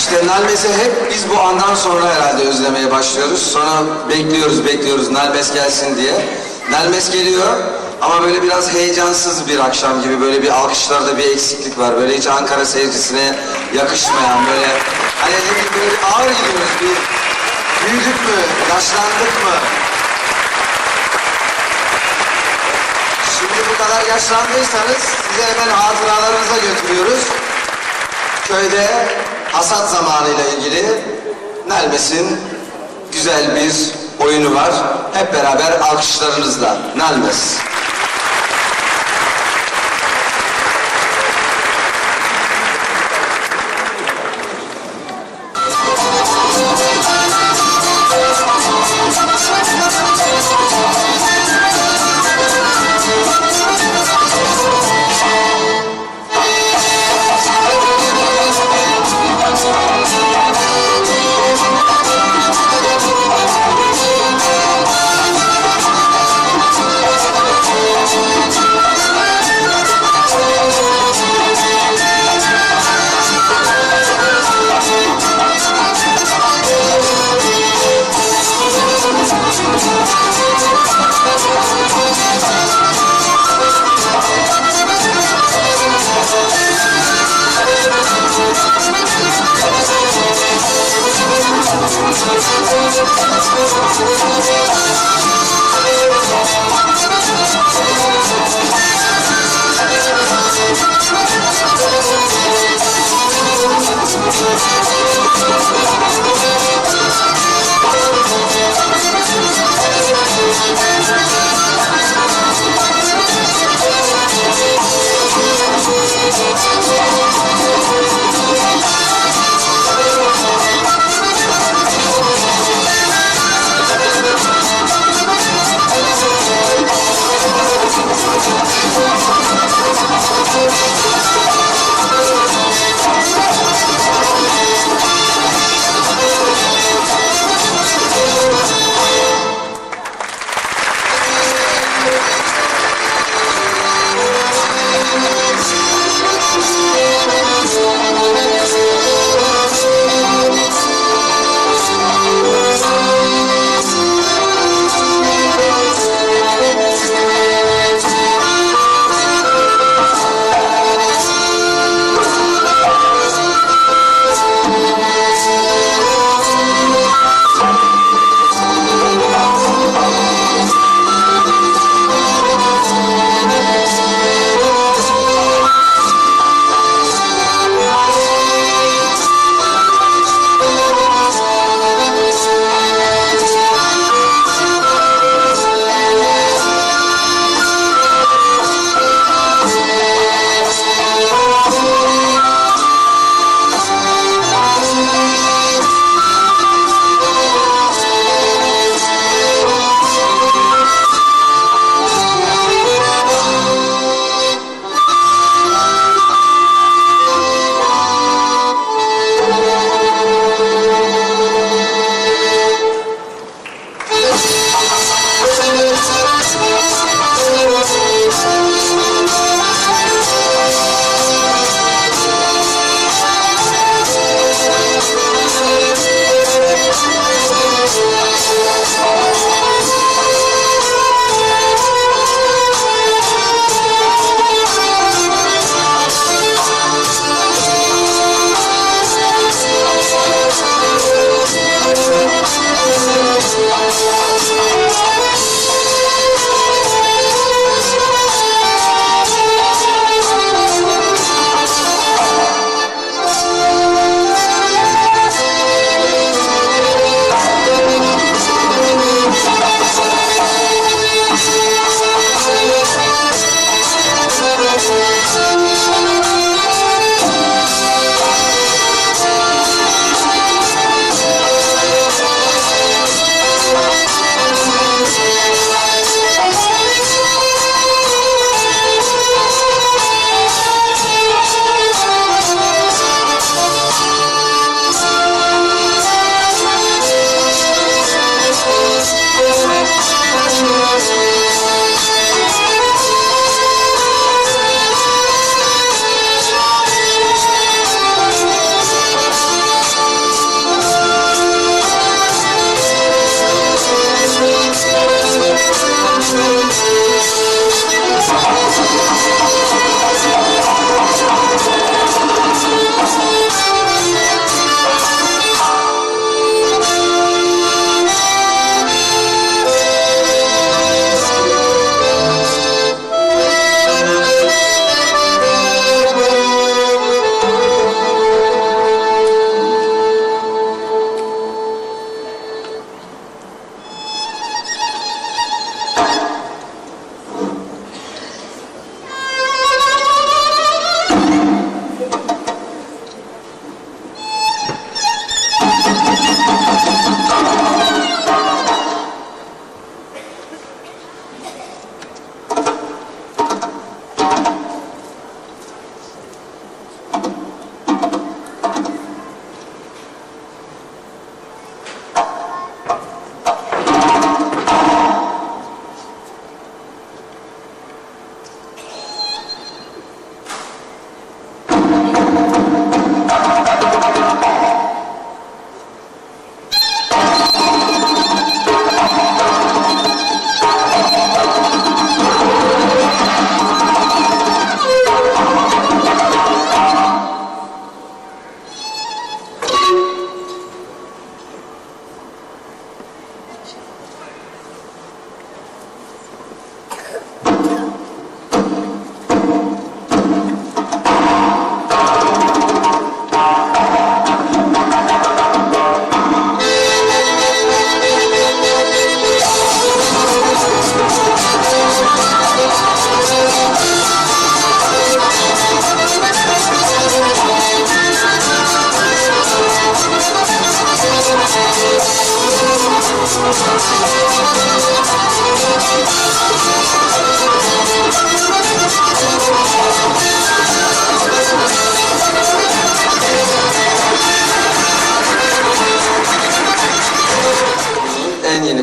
İşte Nalbes'e hep biz bu andan sonra herhalde özlemeye başlıyoruz. Sonra bekliyoruz, bekliyoruz Nalbes gelsin diye. Nalbes geliyor ama böyle biraz heyecansız bir akşam gibi böyle bir alkışlarda bir eksiklik var. Böyle hiç Ankara seyircisine yakışmayan böyle hani böyle ağır gidiyoruz. Bir büyüdük mü, yaşlandık mı? Şimdi bu kadar yaşlandıysanız size hemen hatıralarınıza götürüyoruz. Köyde hasat zamanıyla ilgili Nalbes'in güzel bir oyunu var. Hep beraber alkışlarınızla. Nalbes.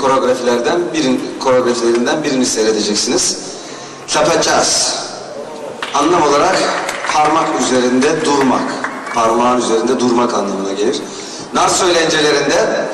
Koreografilerden birin, koreografilerinden birini seyredeceksiniz. Yapacağız. Anlam olarak parmak üzerinde durmak. Parmağın üzerinde durmak anlamına gelir. Nar söylencelerinde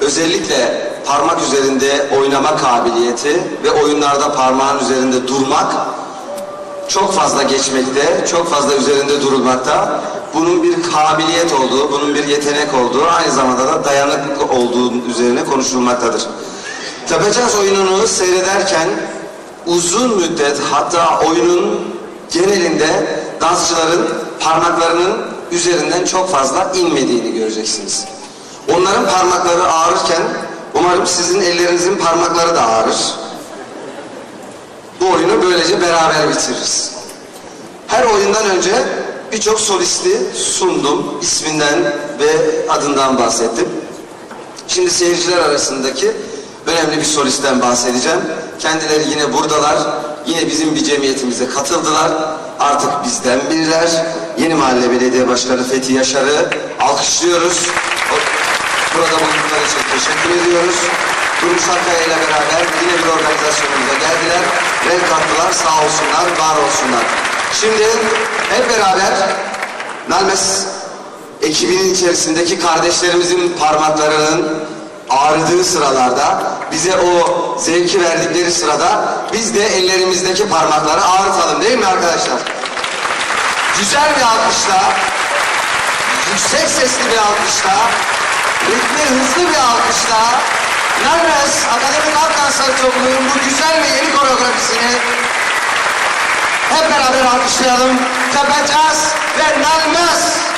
özellikle parmak üzerinde oynama kabiliyeti ve oyunlarda parmağın üzerinde durmak çok fazla geçmekte, çok fazla üzerinde durulmakta. Bunun bir kabiliyet olduğu, bunun bir yetenek olduğu, aynı zamanda da dayanıklı olduğu üzerine konuşulmaktadır. Yapacağız oyununu seyrederken uzun müddet hatta oyunun genelinde dansçıların parmaklarının üzerinden çok fazla inmediğini göreceksiniz. Onların parmakları ağrırken umarım sizin ellerinizin parmakları da ağrır. Bu oyunu böylece beraber bitiririz. Her oyundan önce birçok solisti sundum. isminden ve adından bahsettim. Şimdi seyirciler arasındaki önemli bir solistten bahsedeceğim. Kendileri yine buradalar. Yine bizim bir cemiyetimize katıldılar. Artık bizden biriler. Yeni Mahalle Belediye Başkanı Fethi Yaşar'ı alkışlıyoruz. Burada bulundukları için teşekkür ediyoruz. Durmuş Akkaya ile beraber yine bir organizasyonumuza geldiler. Renk kattılar. Sağ olsunlar, var olsunlar. Şimdi hep beraber Nalmes ekibinin içerisindeki kardeşlerimizin parmaklarının ağrıdığı sıralarda bize o zevki verdikleri sırada biz de ellerimizdeki parmakları ağrıtalım değil mi arkadaşlar? Güzel bir alkışla, yüksek sesli bir alkışla, ritmi hızlı bir alkışla Nalmes Akademik Halk Dansları Topluluğu'nun bu güzel ve yeni koreografisini hep beraber alkışlayalım. Kapacağız ve Nalmes